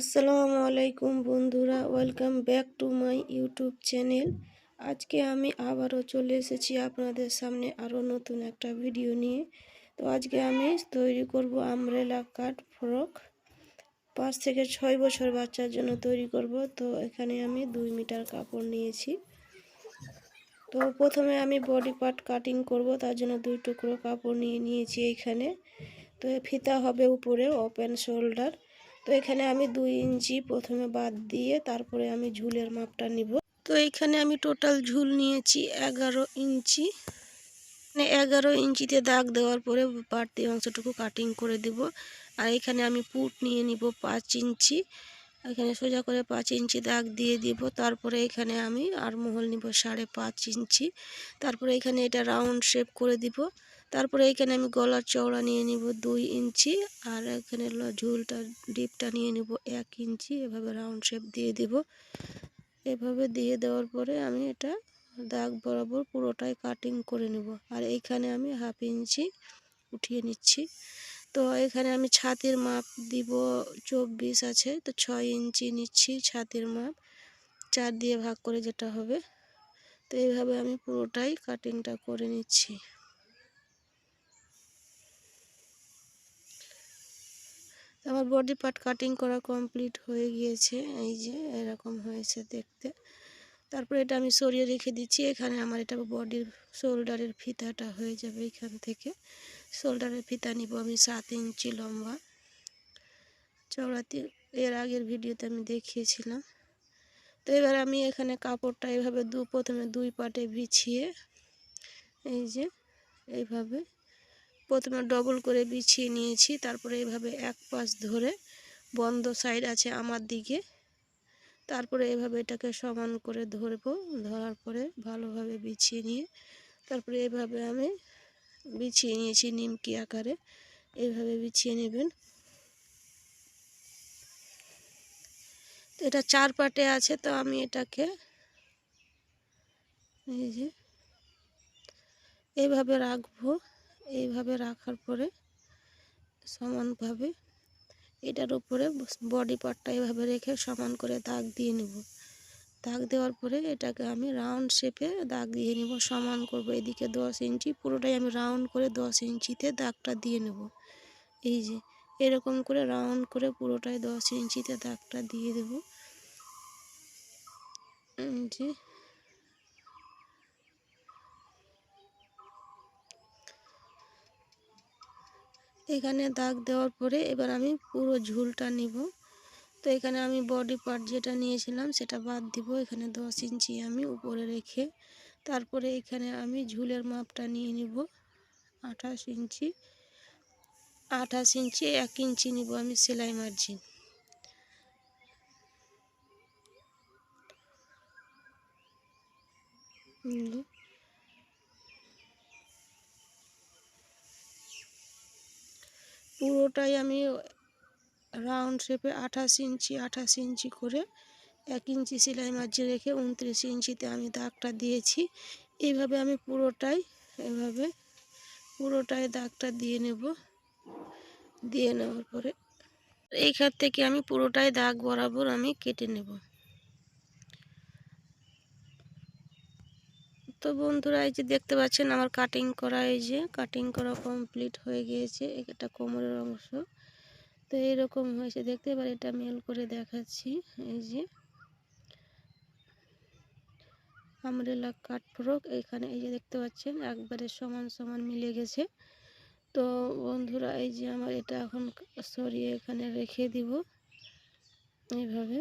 আসসালামু আলাইকুম বন্ধুরা welcome back to my YouTube channel আজকে আমি আবারও চলে এসেছি আপনাদের সামনে আরও নতুন একটা ভিডিও নিয়ে। তো আজকে আমি তৈরি করব আমরেলা কাট ফ্রক পাঁচ থেকে ছয় বছর বাচ্চার জন্য তৈরি করব। তো এখানে আমি দুই মিটার কাপড় নিয়েছি। তো প্রথমে আমি বডি পার্ট কাটিং করব, তার জন্য দুই টুকরো কাপড় নিয়ে নিয়েছি এইখানে তো ফিতা হবে উপরে ওপেন শোল্ডার তো এখানে আমি দুই ইঞ্চি প্রথমে বাদ দিয়ে তারপরে আমি ঝুলের মাপটা নিব। তো এখানে আমি টোটাল ঝুল নিয়েছি এগারো ইঞ্চি। মানে এগারো ইঞ্চিতে দাগ দেওয়ার পরে বাড়তি অংশটুকু কাটিং করে দেব। আর এখানে আমি পুট নিয়ে নিব পাঁচ ইঞ্চি। এখানে সোজা করে পাঁচ ইঞ্চি দাগ দিয়ে দিব। তারপরে এখানে আমি আর মহল নিব সাড়ে পাঁচ ইঞ্চি। তারপরে এখানে এটা রাউন্ড শেপ করে দিব। তারপরে এখানে আমি গলার চওড়া নিয়ে নিব দুই ইঞ্চি, আর এখানে ঝুলটা, ডিপটা নিয়ে নিব এক ইঞ্চি, এভাবে রাউন্ড শেপ দিয়ে দিব। এভাবে দিয়ে দেওয়ার পরে আমি এটা দাগ বরাবর পুরোটাই কাটিং করে নেব। আর এইখানে আমি হাফ ইঞ্চি উঠিয়ে নিচ্ছি। তো এখানে আমি ছাতির মাপ দিব চব্বিশ আছে, তো ছয় ইঞ্চি নিচ্ছি ছাতির মাপ। চার দিয়ে ভাগ করে যেটা হবে। তো এইভাবে আমি পুরোটাই কাটিংটা করে নিচ্ছি। আমার বডি পার্ট কাটিং করা কমপ্লিট হয়ে গিয়েছে, এই যে এরকম হয়েছে দেখতে। তারপরে এটা আমি সরিয়ে রেখে দিচ্ছি, এখানে আমার এটা বডির শোল্ডারের ফিতাটা হয়ে যাবে এখান থেকে। শোল্ডারের ফিতা নিব আমি সাত ইঞ্চি লম্বা। চওড়াতে, এর আগের ভিডিওতে আমি দেখিয়েছিলাম। তো এবার আমি এখানে কাপড়টা এভাবে দু, প্রথমে দুই পাটে বিছিয়ে, এই যে, এইভাবে প্রথমে ডবল করে বিছিয়ে নিয়েছি, তারপরে এভাবে এক পাশ ধরে বন্ধ সাইড আছে আমার দিকে। তারপরে এভাবে এটাকে সমান করে ধরবো, ধরার পরে ভালোভাবে বিছিয়ে নিয়ে তারপরে এভাবে আমি বিছিয়ে নিয়েছি নিমকি আকারে, এভাবে বিছিয়ে নেবেন। তো এটা চার পাটে আছে, তো আমি এটাকে এই যে এইভাবে রাখব। এইভাবে রাখার পরে সমানভাবে এটার উপরে বডি পার্টটা এভাবে রেখে সমান করে দাগ দিয়ে নেব। দাগ দেওয়ার পরে এটাকে আমি রাউন্ড শেপে দাগ দিয়ে নেব, সমান করব এদিকে দশ ইঞ্চি, পুরোটাই আমি রাউন্ড করে দশ ইঞ্চিতে দাগটা দিয়ে নেব। এই যে, এরকম করে রাউন্ড করে পুরোটাই দশ ইঞ্চিতে দাগটা দিয়ে দেব। যে এখানে দাগ দেওয়ার পরে এবার আমি পুরো ঝুলটা নিব। তো এখানে আমি বডি পার্ট যেটা নিয়েছিলাম সেটা বাদ দিব। এখানে দশ ইঞ্চি আমি উপরে রেখে তারপরে এখানে আমি ঝুলের মাপটা নিয়ে নিব। আঠাশ ইঞ্চি আঠাশ ইঞ্চি, এক ইঞ্চি নিব আমি সেলাই মার্জিন পুরোটাই আমি রাউন্ড শেপে আঠাশ ইঞ্চি আঠাশ ইঞ্চি করে এক ইঞ্চি সেলাই মাঝে রেখে উনত্রিশ ইঞ্চিতে আমি দাগটা দিয়েছি। এইভাবে আমি পুরোটাই, এভাবে পুরোটাই দাগটা দিয়ে নেব, দিয়ে নেওয়ার পরে এইখান থেকে আমি পুরোটাই দাগ বরাবর আমি কেটে নেব। তো বন্ধুরা এই যে দেখতে পাচ্ছেন আমার কাটিং করা এই যে কাটিং করা কমপ্লিট হয়ে গিয়েছে এটা কোমরের অংশ। তো এইরকম হয়েছে, দেখতে এবার এটা মেল করে দেখাচ্ছি, এই যে। আমরেলা কাট ফ্রক এখানে এই যে দেখতে পাচ্ছেন, একবারে সমান সমান মিলে গেছে। তো বন্ধুরা এই যে আমার এটা এখন সরিয়ে এখানে রেখে দিব, এইভাবে।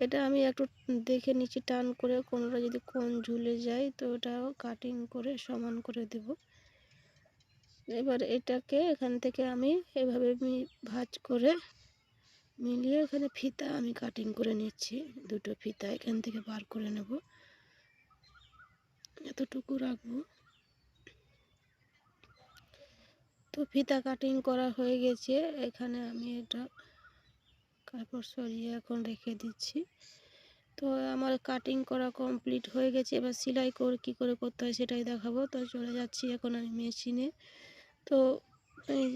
এটা আমি একটু দেখে নিচ্ছি, টান করে কোনোটা যদি কোন ঝুলে যায় তো ওটাও কাটিং করে সমান করে দেব। এবার এটাকে এখান থেকে আমি এভাবে ভাজ করে মিলিয়ে এখানে ফিতা আমি কাটিং করে নিচ্ছি। দুটো ফিতা এখান থেকে বার করে নেব। এতটুকু রাখব। তো ফিতা কাটিং করা হয়ে গেছে। এখানে আমি এটা কাপড় সরিয়ে এখন রেখে দিচ্ছি। তো আমার কাটিং করা কমপ্লিট হয়ে গেছে। এবার সেলাই কর, কী করে করতে হয় সেটাই দেখাবো। তো চলে যাচ্ছি এখন আমি মেশিনে তো এই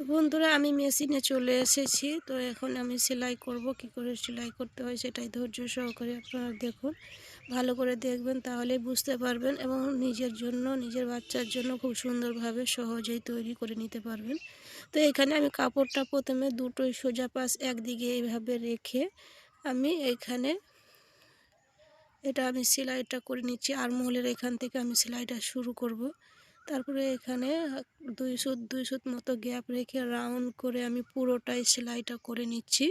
তো বন্ধুরা, আমি মেশিনে চলে এসেছি। তো এখন আমি সেলাই করব, কি করে সেলাই করতে হয় সেটাই ধৈর্য সহকারে আপনারা দেখুন। ভালো করে দেখবেন তাহলে বুঝতে পারবেন এবং নিজের জন্য, নিজের বাচ্চার জন্য খুব সুন্দরভাবে সহজেই তৈরি করে নিতে পারবেন। তো এখানে আমি কাপড়টা প্রথমে দুটোই সোজা পাশ একদিকে এইভাবে রেখে আমি এখানে এটা আমি সেলাইটা করে নিচ্ছি। আর মহলের এখান থেকে আমি সেলাইটা শুরু করব। তারপরে এখানে দুই সুত দুই সুত মতো গ্যাপ রেখে রাউন্ড করে আমি পুরোটাই সেলাইটা করে নিচ্ছি।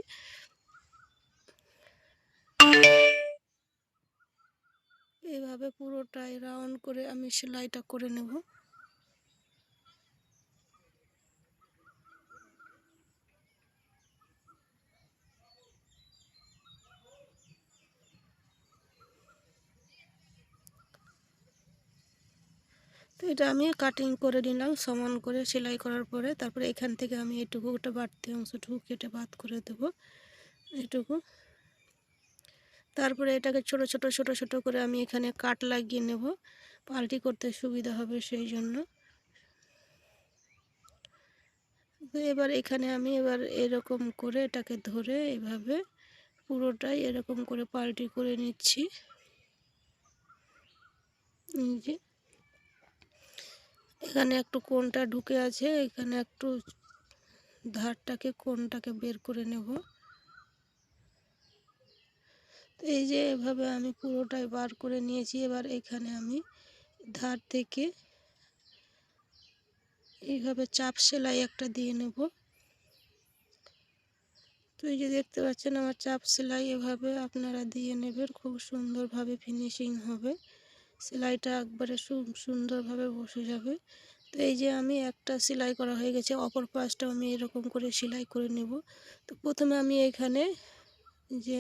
এভাবে পুরোটাই রাউন্ড করে আমি সেলাইটা করে নেব। তো এটা আমি কাটিং করে নিলাম, সমান করে সেলাই করার পরে তারপরে এখান থেকে আমি এটুকু ওটা বাড়তি অংশটুকু কেটে বাদ করে দেবো, এটুকু। তারপরে এটাকে ছোট ছোট ছোট ছোট করে আমি এখানে কাট লাগিয়ে নেব, পাল্টি করতে সুবিধা হবে সেই জন্য। এবার এখানে আমি এবার এরকম করে এটাকে ধরে এভাবে পুরোটাই এরকম করে পাল্টি করে নিচ্ছি। যে। এখানে একটু কোনটা ঢুকে আছে, এখানে একটু ধারটাকে কোনটাকে বের করে নেব। এই যে এভাবে আমি পুরোটাই বার করে নিয়েছি, এবার এখানে আমি ধার থেকে এইভাবে চাপ সেলাই একটা দিয়ে নেব। তো এই যে দেখতে পাচ্ছেন, আমার চাপ সেলাই এভাবে আপনারা দিয়ে নেবেন, খুব সুন্দরভাবে ফিনিশিং হবে। সেলাইটা একবারে সুন্দরভাবে বসে যাবে। তো এই যে আমি একটা সেলাই করা হয়ে গেছে, অপর পাশটাও আমি এরকম করে সেলাই করে নেব। তো প্রথমে আমি এখানে যে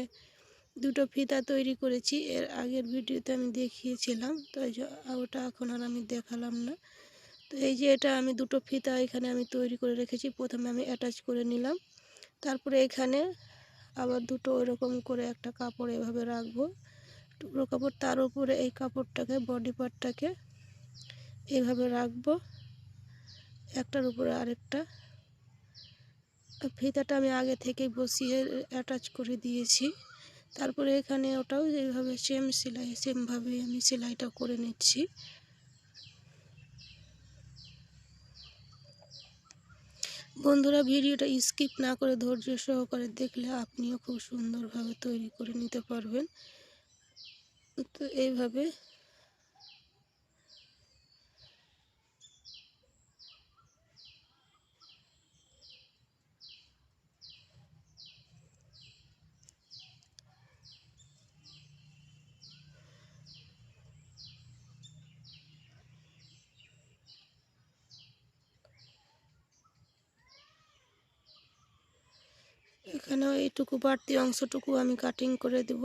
দুটো ফিতা তৈরি করেছি, এর আগের ভিডিওতে আমি দেখিয়েছিলাম, তো এই যে ওটা এখন আর আমি দেখালাম না। তো এই যে এটা আমি দুটো ফিতা এখানে আমি তৈরি করে রেখেছি, প্রথমে আমি অ্যাটাচ করে নিলাম। তারপরে এখানে আবার দুটো ওইরকম করে একটা কাপড় এভাবে রাখব। টুকরো কাপড়, তার উপরে এই কাপড়টাকে বডি পার্টটাকে এইভাবে রাখব। একটার উপরে আরেকটা। ফিতাটা আমি আগে থেকে বসিয়ে অ্যাটাচ করে দিয়েছি। তারপরে এখানে ওটাও এইভাবে সেম সেলাই সেমভাবে আমি সেলাইটা করে নিচ্ছি। বন্ধুরা, ভিডিওটা স্কিপ না করে ধৈর্য সহকারে দেখলে আপনিও খুব সুন্দরভাবে তৈরি করে নিতে পারবেন। তো এইভাবে। এখানেও এইটুকু বাড়তি অংশটুকু আমি কাটিং করে দেব।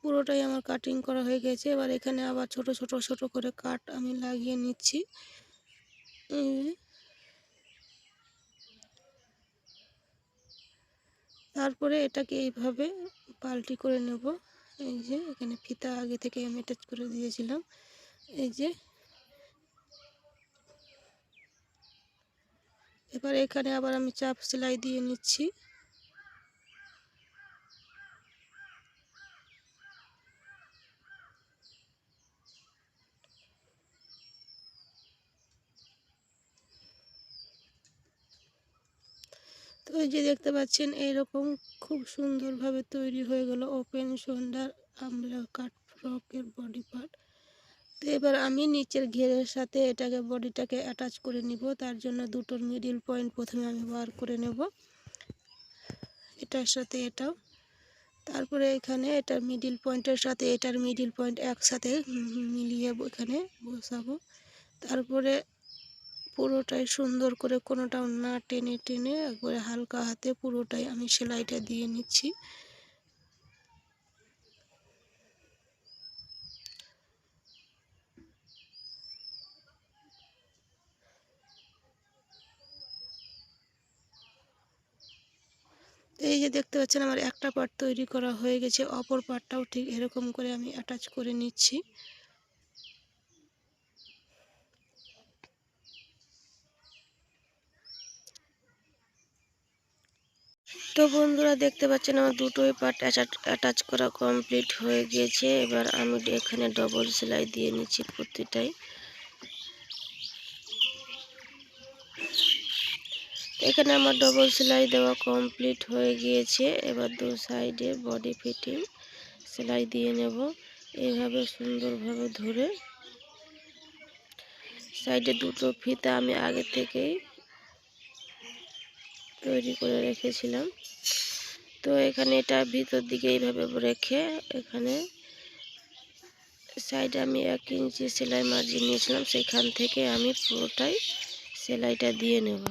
পুরোটাই আমার কাটিং করা হয়ে গেছে। এবার এখানে আবার ছোট ছোট ছোট করে কাট আমি লাগিয়ে নিচ্ছি। তারপরে এটাকে এইভাবে পাল্টি করে নেব। এই যে, এখানে ফিতা আগে থেকে আমি অ্যাটাচ করে দিয়েছিলাম। এই যে, এবার এখানে আবার আমি চাপ সেলাই দিয়ে নিচ্ছি। এই যে দেখতে পাচ্ছেন, এইরকম খুব সুন্দরভাবে তৈরি হয়ে গেল ওপেন শোল্ডার আমলা কাট ফ্রকের বডি পার্ট তো এবার আমি নিচের ঘেরের সাথে এটাকে বডিটাকে অ্যাটাচ করে নিব, তার জন্য দুটোর মিডিল পয়েন্ট প্রথমে আমি বার করে নেব। এটার সাথে এটাও। তারপরে এখানে এটার মিডিল পয়েন্টের সাথে এটার মিডিল পয়েন্ট একসাথে মিলিয়ে এখানে বসাবো। তারপরে পুরোটাই সুন্দর করে কোনোটাও না টেনে টেনে একবারে হালকা হাতে পুরোটাই আমি সেলাইটা দিয়ে নিচ্ছি। এই যে দেখতে পাচ্ছেন আমার একটা পার্ট তৈরি করা হয়ে গেছে, অপর পার্টটাও ঠিক এরকম করে আমি অ্যাটাচ করে নিচ্ছি। তো বন্ধুরা দেখতে পাচ্ছেন আমার দুটোই পার্ট অ্যাটাচ করা কমপ্লিট হয়ে গিয়েছে। এবার আমি এখানে ডবল সেলাই দিয়ে নিচ্ছি প্রতিটাই। এখানে আমার ডবল সেলাই দেওয়া কমপ্লিট হয়ে গিয়েছে। এবার দু সাইডে বডি ফিটিং সেলাই দিয়ে নেব। এইভাবে সুন্দরভাবে ধরে সাইডে দুটো ফিতা আমি আগে থেকেই তৈরি করে রেখেছিলাম। তো এখানে এটা ভিতর দিকে এইভাবে রেখে এখানে সাইডে আমি এক ইঞ্চি সেলাই মার্জিন নিয়েছিলাম। সেখান থেকে আমি পুরোটাই সেলাইটা দিয়ে নেব।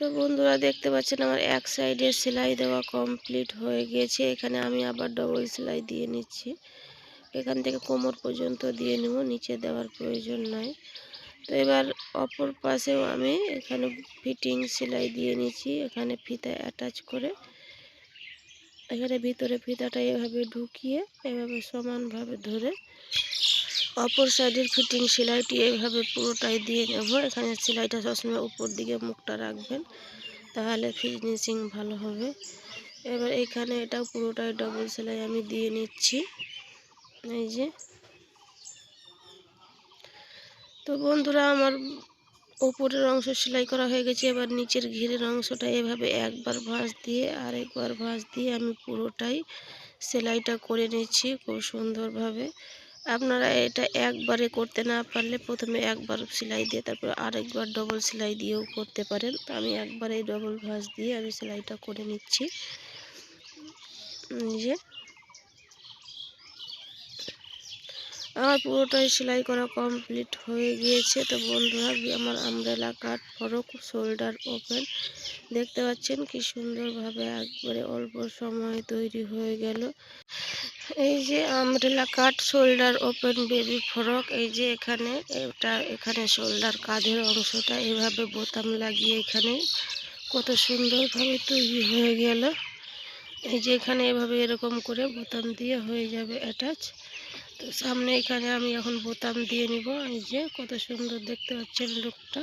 তো বন্ধুরা দেখতে পাচ্ছেন আমার এক সাইডে সেলাই দেওয়া কমপ্লিট হয়ে গেছে। এখানে আমি আবার ডবল সেলাই দিয়ে নিচ্ছি। এখান থেকে কোমর পর্যন্ত দিয়ে নেব, নিচে দেওয়ার প্রয়োজন নাই। তো এবার অপর পাশেও আমি এখানে ফিটিং সেলাই দিয়ে নিচ্ছি, এখানে ফিতা অ্যাটাচ করে। এখানে ভিতরে ফিতাটা এভাবে ঢুকিয়ে, এভাবে সমানভাবে ধরে অপর সাইডের ফিটিং সেলাইটি এভাবে পুরোটাই দিয়ে নেব। এখানে সেলাইটা সবসময় উপর দিকে মুখটা রাখবেন, তাহলে ফিনিশিং ভালো হবে। এবার এখানে এটা পুরোটাই ডবল সেলাই আমি দিয়ে নিচ্ছি। এই যে। তো বন্ধুরা, আমার ওপরের অংশ সেলাই করা হয়ে গেছে। এবার নিচের ঘিরের অংশটা এভাবে একবার ভাঁজ দিয়ে আরেকবার ভাঁজ দিয়ে আমি পুরোটাই সেলাইটা করে নিচ্ছি খুব সুন্দরভাবে। আপনারা এটা একবারে করতে না পারলে প্রথমে একবার সেলাই দিয়ে, তারপর আরেকবার ডবল সেলাই দিয়েও করতে পারেন। তো আমি একবারে ডবল ভাঁজ দিয়ে আমি সেলাইটা করে নিচ্ছি। নিজে আমার পুরোটাই সেলাই করা কমপ্লিট হয়ে গিয়েছে। তো বন্ধুরা, আমার আমরেলা কাট ফরক শোল্ডার ওপেন দেখতে পাচ্ছেন কি সুন্দরভাবে একবারে অল্প সময় তৈরি হয়ে গেল। এই যে umbrella cut shoulder, open baby frock, এই যে এখানে, এটা এখানে শোল্ডার কাঁধের অংশটা এভাবে বোতাম লাগিয়ে এখানে কত সুন্দরভাবে তৈরি হয়ে গেল। এই যে এখানে এভাবে এরকম করে বোতাম দিয়ে হয়ে যাবে অ্যাটাচ। তো সামনে এখানে আমি এখন বোতাম দিয়ে নিব। এই যে কত সুন্দর দেখতে পাচ্ছেন লুকটা।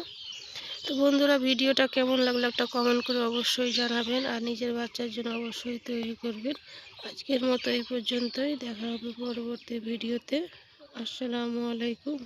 তো বন্ধুরা ভিডিওটা কেমন লাগল একটা কমেন্ট করে অবশ্যই জানাবেন আর নিজের বাচ্চার জন্য অবশ্যই তৈরি করবেন। আজকের মতো এই পর্যন্তই। দেখা হবে পরবর্তী ভিডিওতে। আসসালামু আলাইকুম।